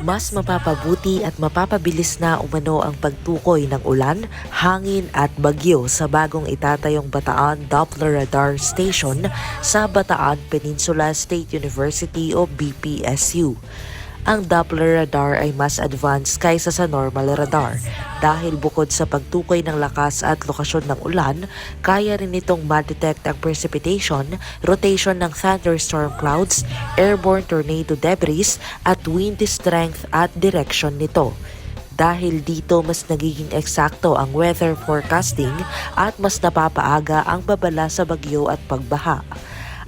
Mas mapapabuti at mapapabilis na umano ang pagtukoy ng ulan, hangin at bagyo sa bagong itatayong Bataan Doppler Radar Station sa Bataan Peninsula State University o BPSU. Ang Doppler radar ay mas advanced kaysa sa normal radar dahil bukod sa pagtukoy ng lakas at lokasyon ng ulan, kaya rin itong ma-detect ang precipitation, rotation ng thunderstorm clouds, airborne tornado debris at wind strength at direction nito. Dahil dito mas nagiging eksakto ang weather forecasting at mas napapaaga ang babala sa bagyo at pagbaha.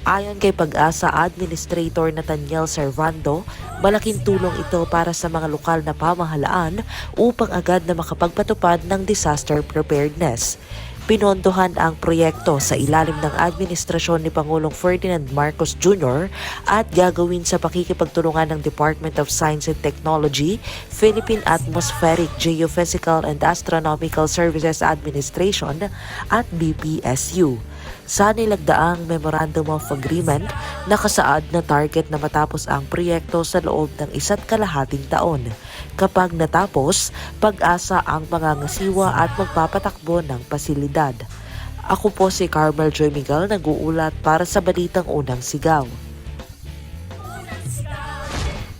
Ayon kay Pag-asa Administrator Nathaniel Servando, malaking tulong ito para sa mga lokal na pamahalaan upang agad na makapagpatupad ng disaster preparedness. Pinondohan ang proyekto sa ilalim ng administrasyon ni Pangulong Ferdinand Marcos Jr. at gagawin sa pakikipagtulungan ng Department of Science and Technology, Philippine Atmospheric, Geophysical and Astronomical Services Administration at BPSU sa nilagdaang Memorandum of Agreement nakasaad na target na matapos ang proyekto sa loob ng isa't kalahating taon. Kapag natapos, pag-asa ang mga ngasiwa at magpapatakbo ng pasilidad. Ako po si Carmel Joy Miguel nag-uulat para sa Balitang Unang Sigaw.